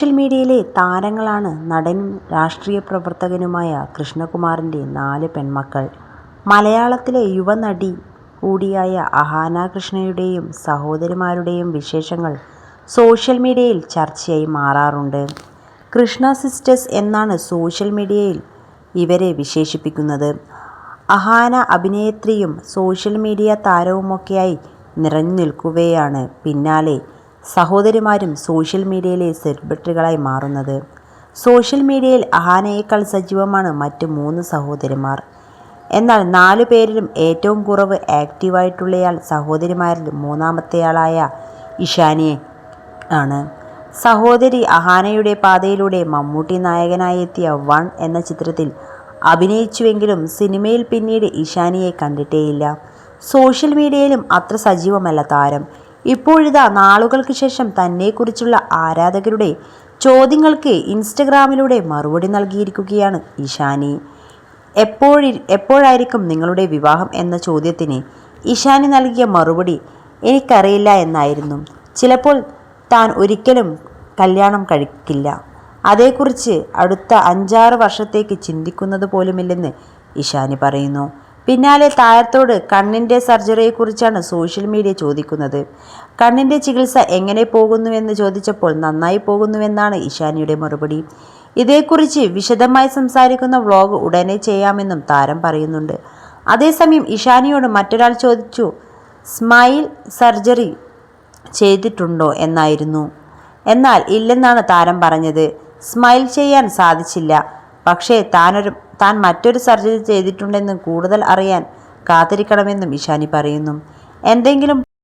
Social മീഡിയയിലെ താരങ്ങളാണ് നടനും രാഷ്ട്രീയ പ്രവർത്തകനുമായ കൃഷ്ണകുമാറിന്റെ നാല് പെൺമക്കൾ. മലയാളത്തിലെ യുവനടി കൂടിയായ അഹാന കൃഷ്ണയുടെയും സഹോദരിമാരുടെയും വിശേഷങ്ങൾ സോഷ്യൽ മീഡിയയിൽ ചർച്ചയായി മാറാറുണ്ട്. കൃഷ്ണ സിസ്റ്റേഴ്സ് എന്നാണ് സോഷ്യൽ മീഡിയയിൽ ഇവരെ വിശേഷിപ്പിക്കുന്നത്. അഹാന അഭിനേത്രിയും സോഷ്യൽ മീഡിയ താരവുമൊക്കെയായി നിറഞ്ഞു നിൽക്കുകയാണ് പിന്നാലെ സഹോദരിമാരും സോഷ്യൽ മീഡിയയിലെ സെലിബ്രിറ്റികളായി മാറുന്നത്. സോഷ്യൽ മീഡിയയിൽ അഹാനയേക്കാൾ സജീവമാണ് മറ്റ് മൂന്ന് സഹോദരിമാർ. എന്നാൽ നാലു പേരിലും ഏറ്റവും കുറവ് ആക്റ്റീവായിട്ടുള്ളയാൾ സഹോദരിമാരിൽ മൂന്നാമത്തെയാളായ ഇഷാനിയെ ആണ്. സഹോദരി അഹാനയുടെ പാതയിലൂടെ മമ്മൂട്ടി നായകനായി എത്തിയ വൺ എന്ന ചിത്രത്തിൽ അഭിനയിച്ചുവെങ്കിലും സിനിമയിൽ പിന്നീട് ഇഷാനിയെ കണ്ടിട്ടേയില്ല. സോഷ്യൽ മീഡിയയിലും അത്ര സജീവമല്ല താരം. ഇപ്പോഴിതാ നാളുകൾക്ക് ശേഷം തന്നെക്കുറിച്ചുള്ള ആരാധകരുടെ ചോദ്യങ്ങൾക്ക് ഇൻസ്റ്റഗ്രാമിലൂടെ മറുപടി നൽകിയിരിക്കുകയാണ് ഇഷാനി. എപ്പോഴി എപ്പോഴായിരിക്കും നിങ്ങളുടെ വിവാഹം എന്ന ചോദ്യത്തിന് ഇഷാനി നൽകിയ മറുപടി എനിക്കറിയില്ല എന്നായിരുന്നു. ചിലപ്പോൾ താൻ ഒരിക്കലും കല്യാണം കഴിക്കില്ല. അതേക്കുറിച്ച് അടുത്ത അഞ്ചാറ് വർഷത്തേക്ക് ചിന്തിക്കുന്നത് പോലുമില്ലെന്ന് ഇഷാനി പറയുന്നു. പിന്നാലെ താരത്തോട് കണ്ണിന്റെ സർജറിയെക്കുറിച്ചാണ് സോഷ്യൽ മീഡിയ ചോദിക്കുന്നത്. കണ്ണിന്റെ ചികിത്സ എങ്ങനെ പോകുന്നുവെന്ന് ചോദിച്ചപ്പോൾ നന്നായി പോകുന്നുവെന്നാണ് ഇഷാനിയുടെ മറുപടി. ഇതേക്കുറിച്ച് വിശദമായി സംസാരിക്കുന്ന വ്ളോഗ് ഉടനെ ചെയ്യാമെന്നും താരം പറയുന്നുണ്ട്. അതേസമയം ഇഷാനിയോട് മറ്റൊരാൾ ചോദിച്ചു സ്മൈൽ സർജറി ചെയ്തിട്ടുണ്ടോ എന്നായിരുന്നു. എന്നാൽ ഇല്ലെന്നാണ് താരം പറഞ്ഞത്. സ്മൈൽ ചെയ്യാൻ സാധിച്ചില്ല. പക്ഷേ താനൊരു താൻ മറ്റൊരു സർജറി ചെയ്തിട്ടുണ്ടെന്ന് കൂടുതൽ അറിയാൻ കാത്തിരിക്കണമെന്നും ഇഷാനി പറയുന്നു. എന്തെങ്കിലും